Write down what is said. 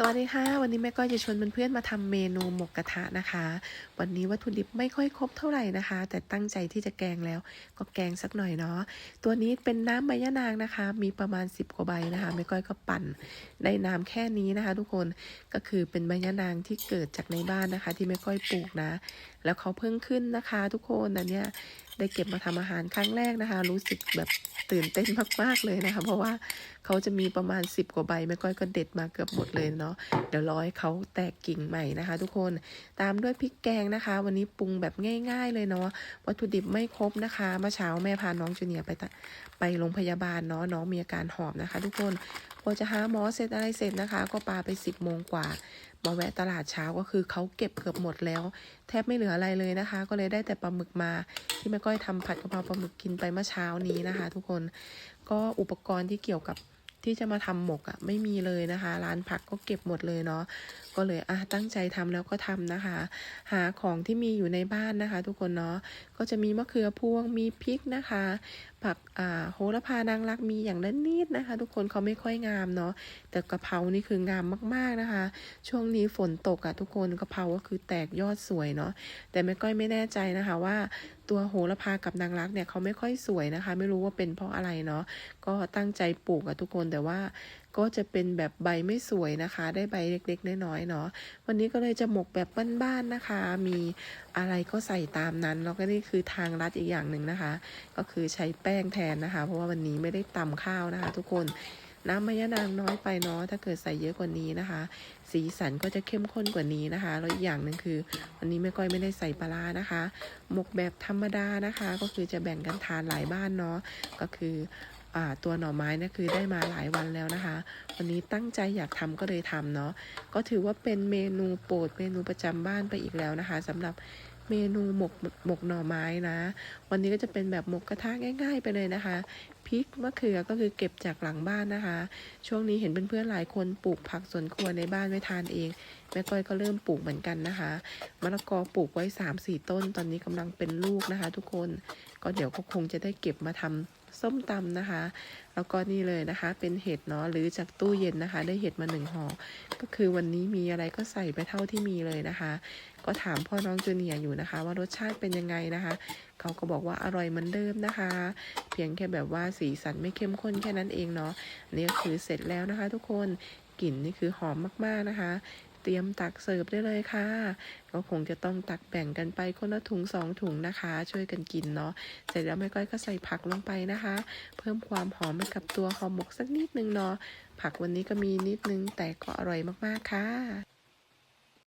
สวัสดีค่ะ วันนี้แม่ก้อยจะชวนเพื่อนๆมาทำเมนูหมกกระทะนะคะ วันนี้วัตถุดิบไม่ค่อยครบเท่าไหร่นะคะ แต่ตั้งใจที่จะแกงแล้วก็แกงสักหน่อยเนาะตัวนี้เป็นน้ำใบยะนางนะคะ มีประมาณ 10กว่าใบนะคะแม่ก้อยก็ปั่นได้น้ำแค่นี้นะคะ ทุกคนก็คือเป็นใบยะนางที่เกิดจากในบ้านนะคะ ที่แม่ก้อยปลูกนะ แล้วเขาเพิ่งขึ้นนะคะ ทุกคนอันเนี้ย ได้เก็บมาทำอาหารครั้งแรกนะคะ รู้สึกแบบตื่นเต้นมากๆเลยนะคะ เพราะว่าเขาจะมีประมาณ 10 กว่าใบแม่ก้อยก็เด็ดมาเกือบหมดเลยเนาะเดี๋ยวรอให้เขาแตกกิ่งใหม่นะคะ ทุกคนตามด้วยพริกแกงนะคะ วันนี้ปรุงแบบง่าย ๆ เลยเนาะวัตถุดิบไม่ครบนะคะเมื่อเช้าแม่พาน้องจูเนียร์ไปไปโรงพยาบาลเนาะน้องมีอาการหอบนะคะ ทุกคนพอจะหาหมอเสร็จอะไรเสร็จนะคะ ก็ปาไป 10โมงกว่ามาแวะตลาดเช้าก็คือเขาเก็บเกือบหมดแล้ว แทบไม่เหลืออะไรเลยนะคะ ก็เลยได้แต่ปลาหมึกมา ที่แม่ก้อยทำผัดกะเพราปลาหมึกกินไปเมื่อเช้านี้นะคะ ทุกคนก็อุปกรณ์ที่เกี่ยวกับ ที่จะมาทำหมกอะ่ะไม่มีเลยนะคะ ร้านผักก็เก็บหมดเลยเนาะก็เลยอะตั้งใจทำแล้วก็ทำนะคะ หาของที่มีอยู่ในบ้านนะคะ ทุกคนเนาะก็จะมีมะเขือพวงมีพริกนะคะ ผักอ่าโหระพานางรักมีอย่างละนิดนะคะ ทุกคนเขาไม่ค่อยงามเนาะแต่กะเพรานี่คืองามมากๆนะคะ ช่วงนี้ฝนตกอะทุกคนกะเพราก็คือแตกยอดสวยเนาะแต่แม่ก้อยไม่แน่ใจนะคะว่า ตัวโหระพากับนางรักเนี่ยเขาไม่ค่อยสวยนะคะ ไม่รู้ว่าเป็นเพราะอะไรเนาะก็ตั้งใจปลูกอะทุกคนแต่ว่าก็จะเป็นแบบใบไม่สวยนะคะ ได้ใบเล็กๆน้อยๆเนาะวันนี้ก็เลยจะหมกแบบบ้านๆนะคะ มีอะไรก็ใส่ตามนั้น แล้วก็นี่คือทางลัดอีกอย่างหนึ่งนะคะ ก็คือใช้แป้งแทนนะคะ เพราะว่าวันนี้ไม่ได้ตำข้าวนะคะ ทุกคน น้ำมะยะนางน้อยไปเนาะถ้าเกิดใส่เยอะกว่านี้นะคะ สีสันก็จะเข้มข้นกว่านี้นะคะแล้วอีกอย่างหนึ่งคือวันนี้แม่ก้อยไม่ได้ใส่ปลานะคะหมกแบบธรรมดานะคะ ก็คือจะแบ่งกันทานหลายบ้านเนาะก็คืออ่าตัวหน่อไม้นะคือได้มาหลายวันแล้วนะคะ วันนี้ตั้งใจอยากทำก็เลยทำเนาะก็ถือว่าเป็นเมนูโปรดเมนูประจำบ้านไปอีกแล้วนะคะสำหรับเมนูหมกหมกหน่อไม้นะ วันนี้ก็จะเป็นแบบหมกกระทะง่าย ๆ ไปเลยนะคะ พริกมะเขือก็คือเก็บจากหลังบ้านนะคะ ช่วงนี้เห็นเพื่อนๆหลายคนปลูกผักสวนครัวในบ้านไว้ทานเองแม่ก้อยก็เริ่มปลูกเหมือนกันนะคะมะละกอปลูกไว้3าสี่ต้น ตอนนี้กำลังเป็นลูกนะคะ ทุกคนก็เดี๋ยวก็คงจะได้เก็บมาทำส้มตำนะคะ แล้วก็นี่เลยนะคะ เป็นเห็ดเนาะหรือจากตู้เย็นนะคะ ได้เห็ดมาหนึ่งห่อก็คือวันนี้มีอะไรก็ใส่ไปเท่าที่มีเลยนะคะ ก็ถามพ่อน้องจูเนียอยู่นะคะ ว่ารสชาติเป็นยังไงนะคะ เขาก็บอกว่าอร่อยเหมือนเดิมนะคะ เพียงแค่แบบว่าสีสันไม่เข้มข้นแค่นั้นเองเนาะอันนี่ก็คือเสร็จแล้วนะคะ ทุกคนกลิ่นนี่คือหอมมากๆนะคะ เตรียมตักเสิร์ฟได้เลยค่ะ ก็คงจะต้องตักแบ่งกันไปคนละถุงสองถุงนะคะ ช่วยกันกินเนาะเสร็จแล้วแม่ก้อยก็ใส่ผักลงไปนะคะ เพิ่มความหอมให้กับตัวห่อหมกสักนิดนึงเนาะผักวันนี้ก็มีนิดนึงแต่ก็อร่อยมากๆค่ะ